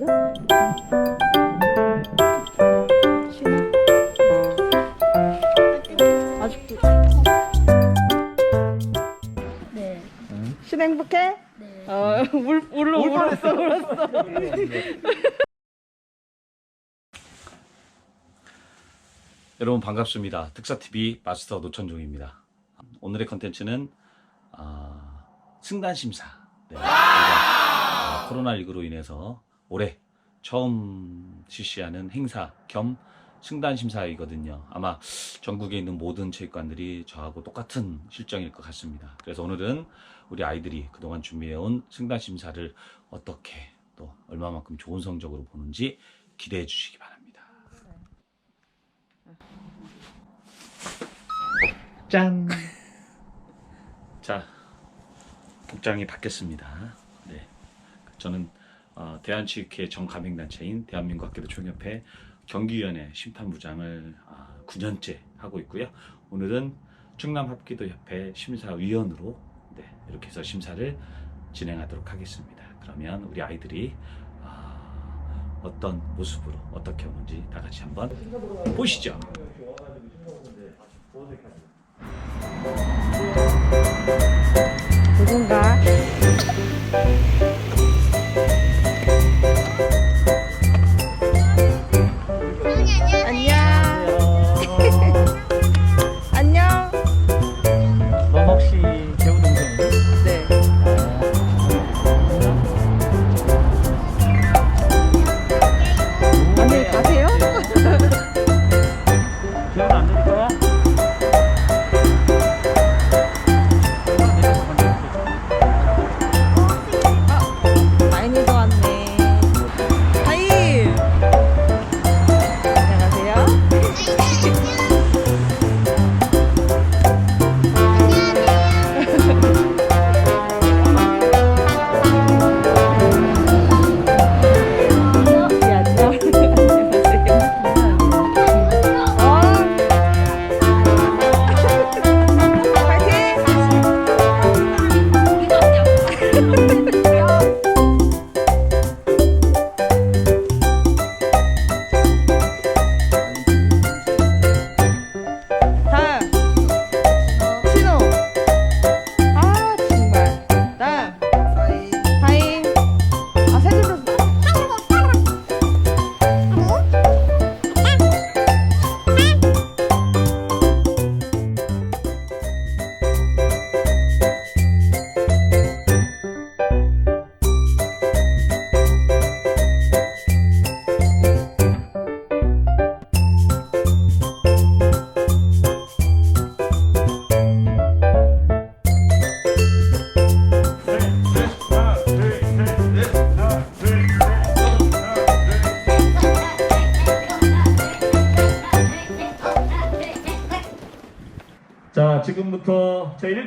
쉬나? 아직도. 네. 신 행복해? 네. 어, 울, 울러, 울었어, 울었어. 여러분 반갑습니다. 특사TV 마스터 노천종입니다. 오늘의 컨텐츠는 아, 승단 심사. 네, 아, 코로나19로 인해서 올해 처음 실시하는 행사 겸 승단 심사이거든요. 아마 전국에 있는 모든 체육관들이 저하고 똑같은 실정일 것 같습니다. 그래서 오늘은 우리 아이들이 그동안 준비해온 승단 심사를 어떻게 또 얼마만큼 좋은 성적으로 보는지 기대해 주시기 바랍니다. 짠. 자, 복장이 바뀌었습니다. 네, 저는 어, 대한체육회 정가맹단체인 대한민국 학교도 총협회 경기위원회 심판부장을 아, 9년째 하고 있고요. 오늘은 충남합기도협회 심사위원으로 네, 이렇게 해서 심사를 진행하도록 하겠습니다. 그러면 우리 아이들이 아, 어떤 모습으로 어떻게 오는지 다 같이 한번 보시죠. 누군가?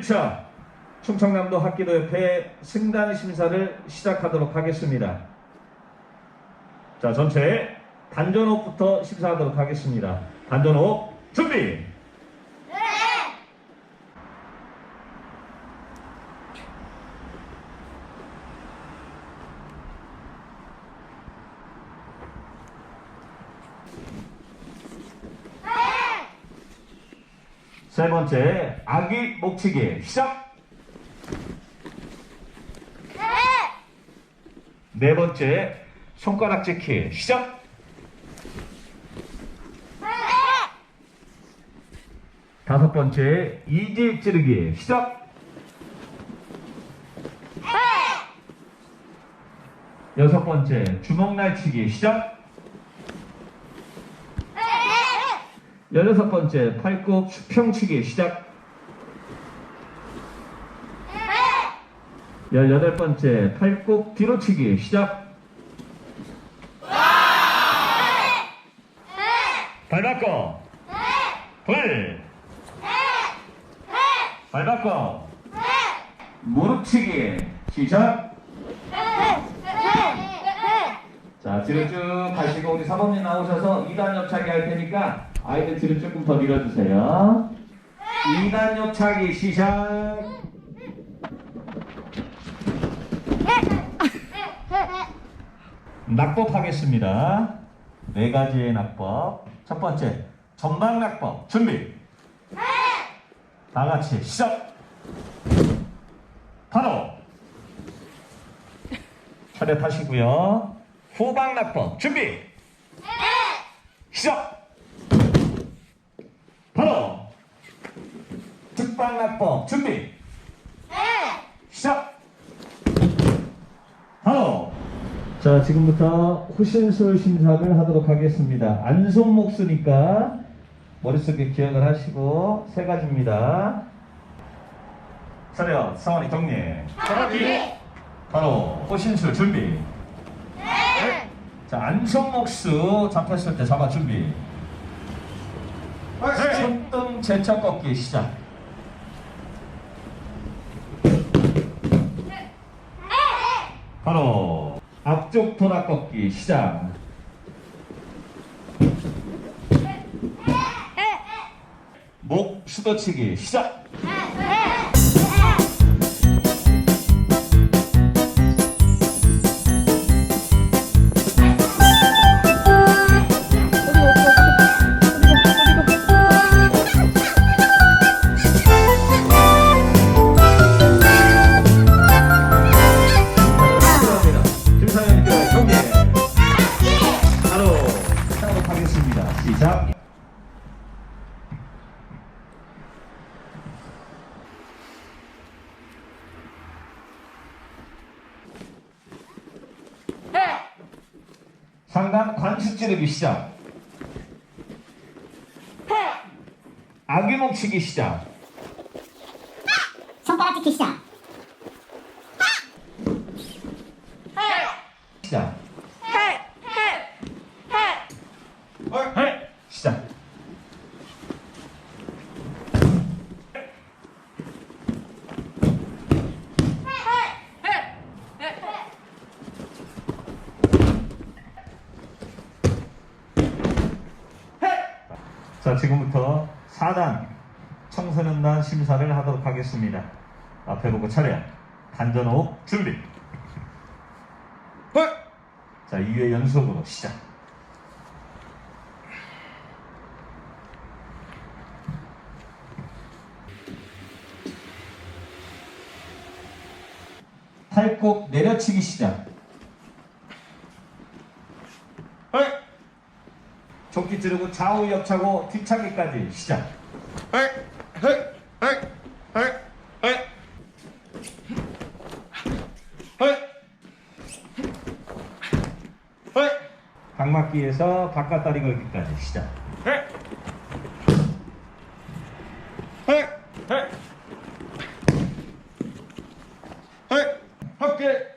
1차 충청남도 학기도협회 승단 심사를 시작하도록 하겠습니다. 자, 전체 단전호흡부터 심사하도록 하겠습니다. 단전호흡 준비! 세 번째, 아기 목치기 시작! 네 번째, 손가락 찍기 시작! 다섯 번째, 이지 찌르기 시작! 여섯 번째, 주먹 날치기 시작! 열여섯 번째, 팔굽 수평치기 시작! 열여덟 번째, 팔굽 뒤로치기 시작! 발 바꿔! 둘! 발 바꿔! 무릎치기 시작! 자, 뒤로 쭉 가시고 우리 사범님 나오셔서 2단 옆차기 할 테니까 뒤로 조금 더 밀어주세요. 2단 옆차기 시작! 낙법 하겠습니다. 네 가지의 낙법. 첫 번째, 전방 낙법. 준비. 다 같이 시작. 바로. 차렷 하시고요. 후방 낙법. 준비. 시작. 바로. 뒷방 낙법. 준비. 시작. 바로. 자, 지금부터 호신술 심사를 하도록 하겠습니다. 안손목 쓰니까 머릿속에 기억을 하시고 세 가지입니다. 차렷, 상원이 정리. 바로 호신술 준비. 자, 안손 목수 잡혔을 때 잡아 준비. 제쳐 꺾기 시작. 바로 앞쪽 돌아 꺾기 시작. 목 수도치기 시작. 상단 관수 찌르기 시작. 아귀목 치기 시작. 손가락 찍기 시작. 시작. 시작. 자, 지금부터 4단 청소년단 심사를 하도록 하겠습니다. 앞에 보고 차례. 단전호흡 준비. 자, 2회 연속으로 시작. 팔꿈 내려치기 시작. 찌르고 좌우 옆차고 뒤차기까지 시작. 방막기에서 바깥 다리 걸기까지 시작.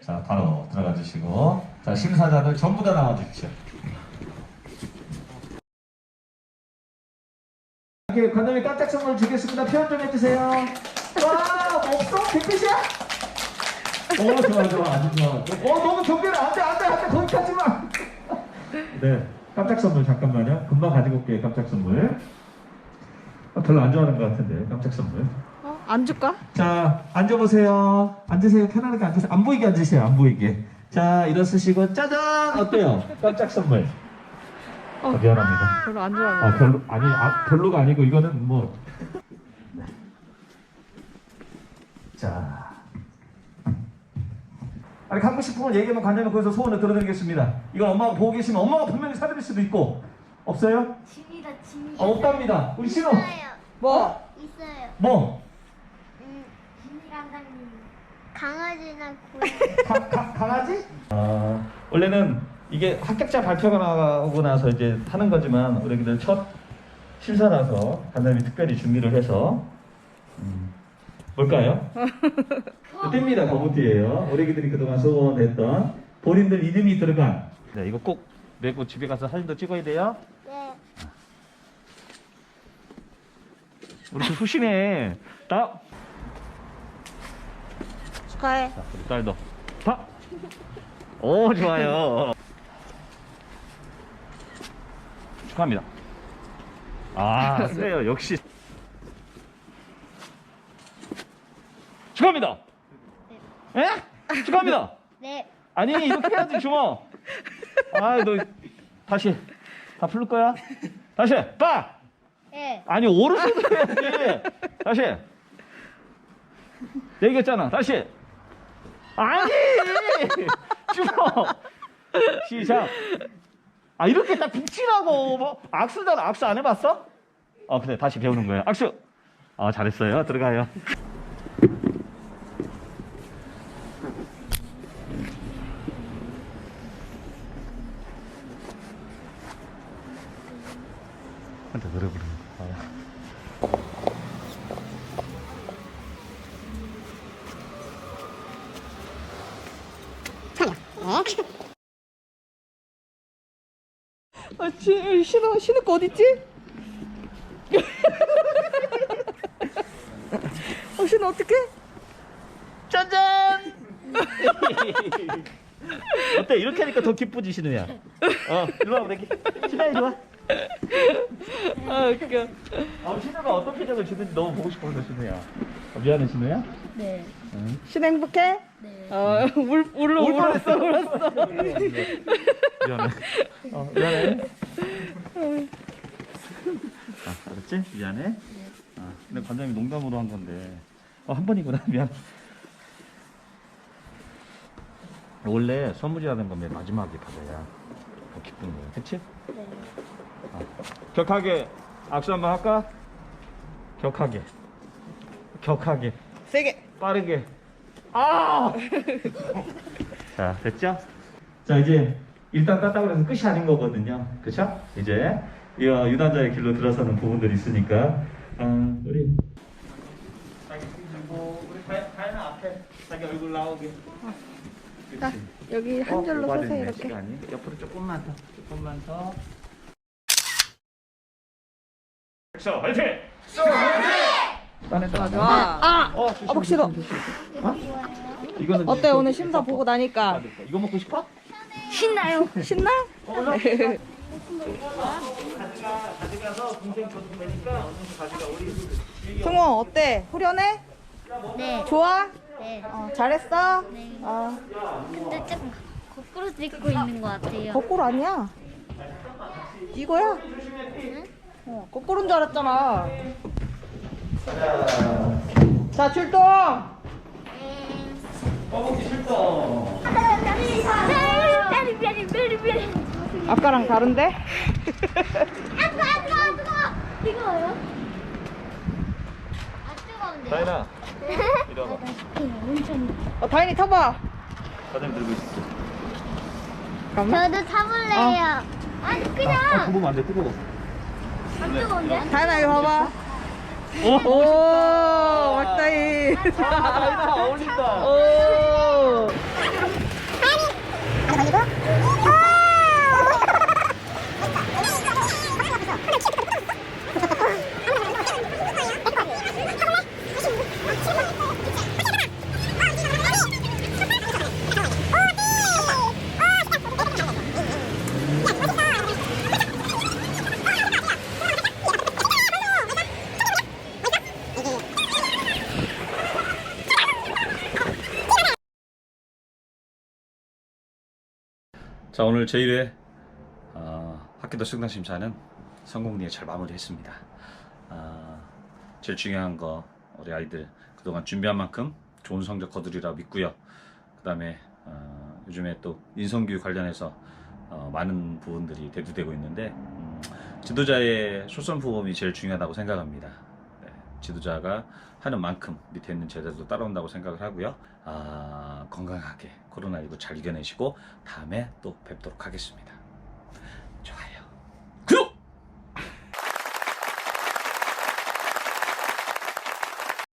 자, 바로 들어가 주시고. 자, 심사자들 전부 다 나와 주십시오. 이렇게 관장님 깜짝 선물 주겠습니다. 표현 좀 해주세요. 와, 없어? 빅빛이야? 오, 좋아, 좋아. 아주 좋아. 어, 너무 경계를 안 돼, 안 돼, 안 돼. 거기까지 만. 네, 깜짝 선물 잠깐만요. 금방 가지고 올게요, 깜짝 선물. 아, 별로 안 좋아하는 것 같은데, 깜짝 선물. 어? 안 줄까? 자, 앉아보세요. 앉으세요. 편안하게 앉으세요. 안 보이게 앉으세요. 안 보이게. 자, 일어서시고, 짜잔! 어때요? 깜짝 선물. 어. 아, 미안합니다. 별로 안 아, 좋아하는 별로, 아니, 아, 별로가 아니고, 이거는 뭐. 네. 자. 아니, 갖고 싶은 걸 얘기하면 관장님 거기서 소원을 들어드리겠습니다. 이건 엄마가 보고 계시면 엄마가 분명히 사드릴 수도 있고. 없어요? 짐이다 짐이. 아, 없답니다. 우리 신호. 있어요. 뭐? 있어요. 뭐? 음. 강아지나 고양이. 가, 가, 강아지? 아, 원래는 이게 합격자 발표가 나오고 나서 이제 하는 거지만 우리 애기들 첫 심사라서 간담이 특별히 준비를 해서 음, 뭘까요? 띱니다 거북띠예요 우리 애기들이 그동안 소원했던 본인들 이름이 들어간 네 이거 꼭 메고 집에 가서 사진도 찍어야 돼요 네. 우리 그 후신해 딱 축하해. 자, 우리 딸도 다. 오 좋아요. 축하합니다. 아 세요 역시. 축하합니다. 예? 축하합니다. 네. 아니 이렇게 해야지 주먹. 아, 너 다시 다 풀릴 거야? 다시 빠. 예. 아니 오른손으로 해야지. 다시. 얘기했잖아. 다시. 아니. 주먹. 시작. 아 이렇게 딱 붙이라고 뭐 악수잖아. 악수 안 해봤어? 어 그래 다시 배우는 거예요. 악수. 아 잘했어요. 들어가요. 한테 노래 부르는 거. 아. 아, 지, 신호, 신호 거 어딨지? 어, 신호 어떡해? 짜잔! 어때? 이렇게 하니까 더 기쁘지, 신우야? 어, 일로 와, 우리 신우야, 이리 와. 아, 웃겨. 어, 신우가 어떤 표정을 주는지 너무 보고 싶어서, 신우야. 어, 미안해, 신우야? 네. 응. 신호 행복해? 네. 어, 울, 울어, 울었어, 울었어. 미안해. 어, 미안해. 아, 알았지? 미안해. 아, 근데 관장님이 농담으로 한 건데. 어, 한 번이구나. 미안. 원래 선물이라는 건맨 마지막에 받아야 더 기쁜 거야. 그치? 네. 격하게 악수 한번 할까? 격하게. 격하게. 세게. 빠르게. 아! 자, 됐죠? 자, 이제 일단 땄다고 해서 끝이 아닌 거거든요. 그쵸? 이제 이 어, 유단자의 길로 들어서는 부분들이 있으니까 음, 우리 자기 힘 들고 우리 다- 다현아 앞에 자기 얼굴 나오게. 자. 여기 한 줄로 어, 서세요, 이렇게. 시간이. 옆으로 조금만 더, 조금만 더. 엑소 화이팅! 딴에 좋아, 좋아. 아! 어, 아, 막 싫어. 이거는 어때, 오늘 심사 보고 나니까? 이거 먹고 싶어? 신나요. 신나? 가져가서 동생 줘도 되니까 얼른 가져가 우리 승호, 어때? 후련해? 네. 좋아? 네. 어, 잘했어? 네. 어, 근데 조금 거꾸로 찍고 있는 것 같아요. 거꾸로 아니야. 이거야. 어, 거꾸로인 줄 알았잖아. 자, 출동! 꺼먹기 베리. 아까랑 다른데? 아 뜨거 아 뜨거 아 뜨거. 이거요? 아 뜨거운데. 다현아 이리 와봐. 어, 다인이 타봐. 과장 들고 있을게 잠깐만. 저도 타볼래요. 아니 아, 그냥 보면 안 돼 뜨거워 안 뜨거운데? 다인아, 이거 봐봐. 오! 오, 막다이. 다현아 어울린다 오. 자 오늘 제1회 어, 학기도 승단 심사는 성공리에 잘 마무리했습니다. 아, 제일 중요한 거 우리 아이들 그동안 준비한 만큼 좋은 성적 거두리라 믿고요. 그 다음에 어, 요즘에 또 인성교육 관련해서 어, 많은 부분들이 대두되고 있는데 음, 지도자의 솔선부범이 제일 중요하다고 생각합니다. 지도자가 하는 만큼 밑에 있는 제자들도 따라온다고 생각을 하고요. 아, 건강하게 코로나19 잘 이겨내시고 다음에 또 뵙도록 하겠습니다. 좋아요.